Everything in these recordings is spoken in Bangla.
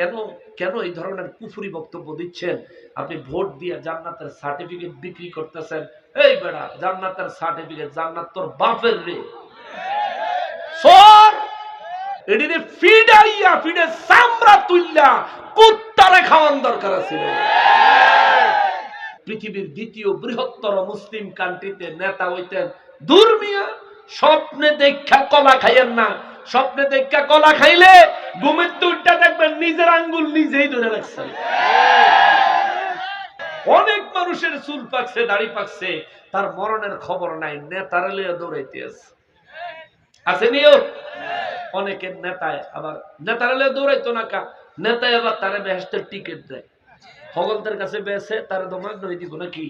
কেন কেন এই ধরনের কুফুরি বক্তব্য দিচ্ছেন? আপনি ভোট দিয়ে জান্নাতের সার্টিফিকেট বিক্রি করতেছেন। এই বেড়া, জান্নাতের সার্টিফিকেট জান্নাত তোর বাপের রে। পৃথিবীর দ্বিতীয় বৃহত্তর মুসলিম কান্ট্রিতে নেতা হইতেন। দুর্মিয়া স্বপ্নে দেখা কলা খাইয়েন না। স্বপ্নে দেখা কলা খাইলে ঘুমের তুইটা দেখবেন নিজের আঙ্গুল নিজেই ধরে রাখছেন অনেক মানুষের চুল পাকছে, দাড়ি পাকছে, তার মরণের খবর নাই, নেতারা দৌড়াইতে আছে। আছে নিও অনেকের নেতায় আবার, নেতারা দৌড়াইতো না কা? নেতায় আবার তারা বেহেস্তের টিকিট দেয়। হগলদের কাছে বেছে, তারা তোমার নই দিব নাকি?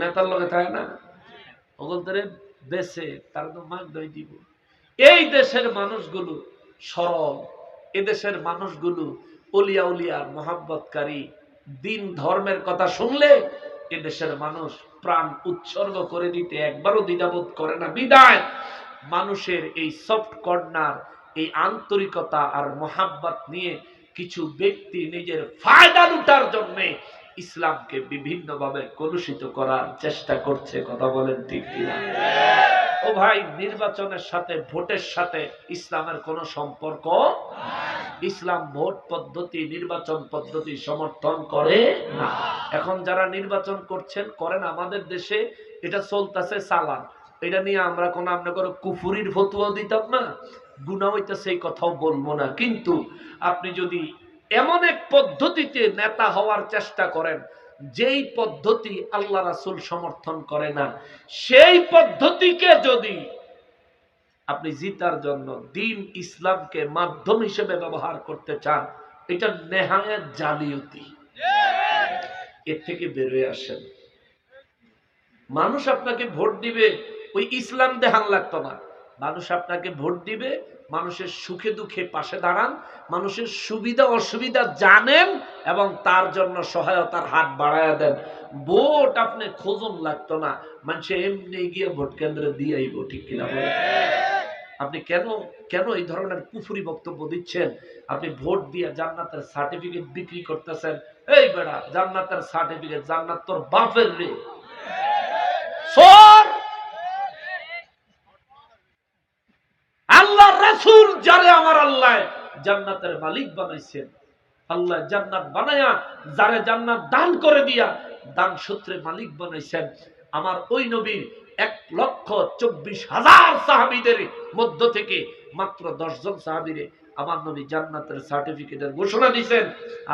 নেতার লগে থাকে না? হগলদারে বেছে, তারা তো মাগ দই দিব। এই দেশের মানুষগুলো সরল এদেশের মানুষগুলো অলিয়া উলিয়ার মোহাব্বতকারী, দিন ধর্মের কথা শুনলে এদেশের মানুষ প্রাণ উৎসর্গ করে দিতে একবারও দ্বিধাবোধ করে না। বিদায়! মানুষের এই সফট কর্নার এই আন্তরিকতা আর মোহাব্বত নিয়ে কিছু ব্যক্তি নিজের ফায়দা লুটার জন্য ইসলামকে বিভিন্নভাবে কলুষিত করার চেষ্টা করছে, কথা বলেন ঠিক কিনা? ও ভাই নির্বাচনের সাথে, ভোটের সাথে ইসলামের কোনো সম্পর্ক ইসলাম ভোট পদ্ধতি, নির্বাচন পদ্ধতি সমর্থন করে এখন যারা নির্বাচন করছেন, করেন আমাদের দেশে, এটা চলতেছে চালান। এটা নিয়ে আমরা কোনো আপনার কুফুরির ফতুয়া দিতাম না। গুণা হইতে সেই কথাও বলব না। কিন্তু আপনি যদি এমন এক পদ্ধতিতে নেতা হওয়ার চেষ্টা করেন যেই পদ্ধতি আল্লাহ রাসুল সমর্থন করে না, সেই পদ্ধতিকে যদি আপনি জিতার জন্য দিন ইসলামকে মাধ্যম হিসেবে ব্যবহার করতে চান, এটা নেহায়ের জালিয়াতি। এর থেকে বেরোয় আসেন। মানুষ আপনাকে ভোট দিবে, ওই ইসলাম দেহান লাগতো না। মানুষ আপনাকে ভোট দিবে মানুষের সুখে দুঃখে পাশে দাঁড়ান, মানুষের সুবিধা অসুবিধা জানেন এবং তার জন্য সহায়তার হাত বাড়ায় দেন। ভোট আপনি খোঁজন লাগতো না। মানুষ এমনি গিয়ে ভোট কেন্দ্রে দিয়ে আইব ঠিক কিনা আপনি কেন কেন এই ধরনের কুফুরি বক্তব্য দিচ্ছেন? আপনি ভোট দিয়ে জান্নাতের সার্টিফিকেট বিক্রি করতেছেন। এই বেড়া, জান্নাতের সার্টিফিকেট জান্নাত তোর বাপের রে। সর আল্লাহ রাসূল যারে আমার আল্লাহ জান্নাতের মালিক বানাইছেন। আল্লাহ জান্নাত বানায়া, যারে জান্নাত দান করে দিয়া দান সূত্রে মালিক বানাইছেন। আমার ওই নবীর এক লক্ষ চব্বিশ হাজার সাহাবিদের মধ্য থেকে মাত্র দশজন সাহাবিরে আমার নবী জান্নাতের সার্টিফিকেটের ঘোষণা দিছেন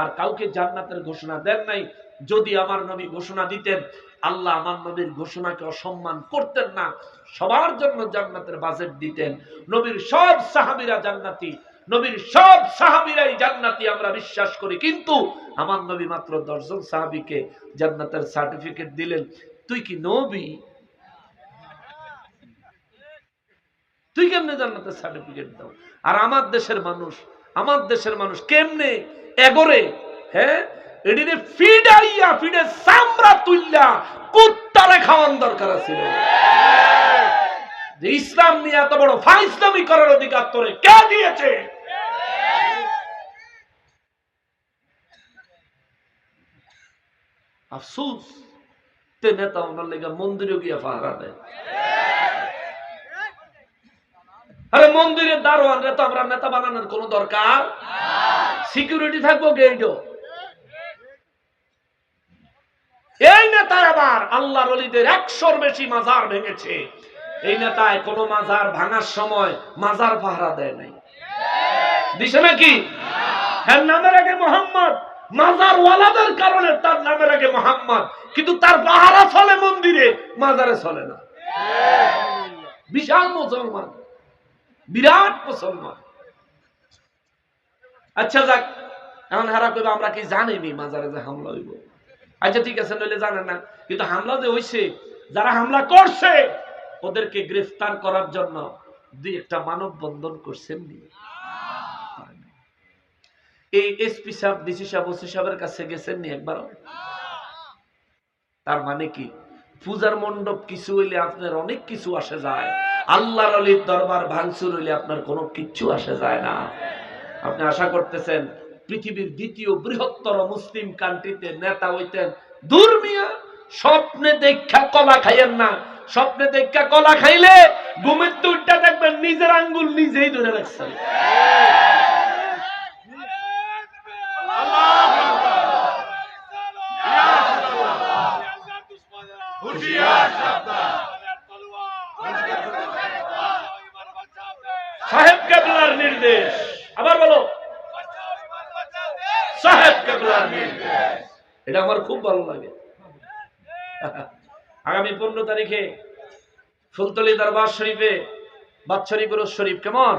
আর কাউকে জান্নাতের ঘোষণা দেন নাই যদি আমার নবী ঘোষণা দিতেন, আল্লাহ আমার নবীর ঘোষণাকে অসম্মান করতেন না, সবার জন্য জান্নাতের বাজেট দিতেন। নবীর সব সাহাবিরা জান্নাতি, নবীর সব সাহাবিরাই জান্নাতি, আমরা বিশ্বাস করি। কিন্তু আমার নবী মাত্র দশজন সাহাবিকে জান্নাতের সার্টিফিকেট দিলেন। তুই কি নবী? তুই কেমনে জান্নাতের সার্টিফিকেট দাও? আর আমার দেশের মানুষ, আমার দেশের মানুষ কেমনে এগরে? হ্যাঁ? এডিরে ফিডাইয়া ফিডে সামরা তুইল্লা কুত্তারে খাওয়ান দরকার ছিল যে ইসলাম নিয়ে এত বড় ফাইসলামি করার অধিকার তোরে কে দিয়েছে? আফসুস, তে নেতা ওনার লেগে মন্দিরে গিয়া পাহারা দেয়। আরে মন্দিরের দারোয়ান তো আমরা নেতা বানানোর কোনো দরকার? সিকিউরিটি থাকব গেইডো এই নেতার আবার আল্লাহ রলিদের একশোর বেশি মাজার ভেঙেছে। এই নেতায় কোন মাজার ভাঙার সময় মাজার পাহারা দেয় নাই। দিছে নাকি? হ্যাঁ নামের আগে মোহাম্মদ মাজার ওয়ালাদের কারণে তার নামের আগে মোহাম্মদ, কিন্তু তার পাহারা চলে মন্দিরে, মাজারে চলে না। বিশাল মুসলমান, বিরাট মুসলমান। আচ্ছা যাক, এখন হারা করবে আমরা কি জানিনি মাজারে যে হামলা হইব। আচ্ছা ঠিক আছে, নইলে জানেন না। কিন্তু হামলা যে হইছে, যারা হামলা করছে, ওদেরকে গ্রেফতার করার জন্য দুই একটা মানব বন্ধন করছেন এই এসপি সাহেব, ডিসি সাহেব, ওসি সাহেবের কাছে গেছেন নি একবার তার মানে কি? পূজার মণ্ডপ কিছু হইলে আপনার অনেক কিছু আসে যায়। আল্লাহর অলির দরবার ভাঙচুর হইলে আপনার কোনো কিচ্ছু আসে যায় না। আপনি আশা করতেছেন পৃথিবীর দ্বিতীয় বৃহত্তর মুসলিম কান্ট্রিতে নেতা হইতেন। দুর্মিয়া স্বপ্নে দেখা কলা খাইয়েন না। স্বপ্নে দেখা কলা খাইলে ঘুমের তুলটা দেখবেন, নিজের আঙ্গুল নিজেই ধরে রাখছেন। সাহেব কেবলার নির্দেশ। আবার বলো এটা আমার খুব ভালো লাগে। আগামী পনেরো তারিখে ফুলতলি দরবার শরীফে বাৎসরিক উরুস শরীফ, কেমন?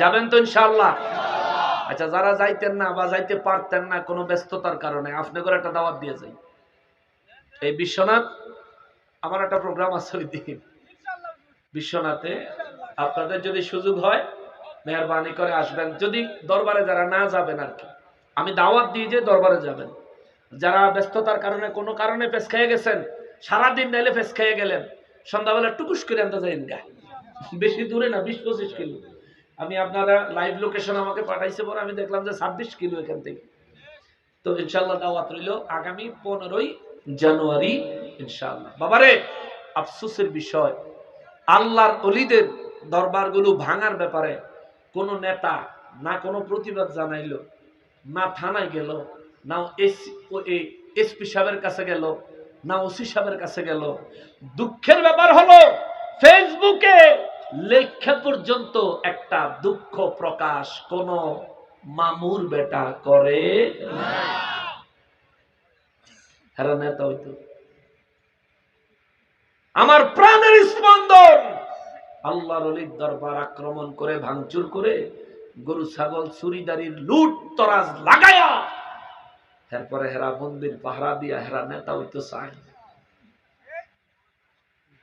যাবেন তো ইনশাআল্লাহ। আচ্ছা যারা যাইতেন না বা যাইতে পারতেন না কোনো ব্যস্ততার কারণে, আপনি করে একটা দাওয়াত দিয়ে যাই। এই বিশ্বনাথ, আমার একটা প্রোগ্রাম আছে ওই দিন। বিশ্বনাথে আপনাদের যদি সুযোগ হয়, মেহরবানি করে আসবেন। যদি দরবারে যারা না যাবেন আর কি। আমি দাওয়াত দিয়ে যে দরবারে যাবেন। যারা ব্যস্ততার কারণে কোনো কারণে পেস খেয়ে গেছেন, সারাদিন নাইলে পেস খেয়ে গেলেন। সন্ধ্যাবেলা টুকুস করে আনতে যাইন গা। বেশি দূরে না, বিশ পঁচিশ কিলো। আমি আপনারা লাইভ লোকেশন আমাকে পাঠাইছে পরে আমি দেখলাম যে ছাব্বিশ কিলো এখান থেকে। তো ইনশাল্লাহ দাওয়াত রইল আগামী পনেরোই জানুয়ারি ইনশাল্লাহ বাবারে, আফসোসের বিষয়, আল্লাহর অলিদের দরবারগুলো ভাঙার ব্যাপারে কোনো নেতা না কোনো প্রতিবাদ জানাইলো। না থানায় গেল, না এসপি সাহেবের কাছে গেল, না ওসি সাহেবের কাছে গেল। দুঃখের ব্যাপার হলো, ফেসবুকে লেখা পর্যন্ত একটা দুঃখ প্রকাশ কোন মামুর বেটা করে আমার প্রাণের স্পন্দন আল্লাহর দরবার আক্রমণ করে, ভাঙচুর করে গরু, ছাগল, চুরিদারির লুট, তরাজ লাগায়া। এরপরে হেরা মন্দির পাহারা দিয়া হেরা নেতা হইতে চায়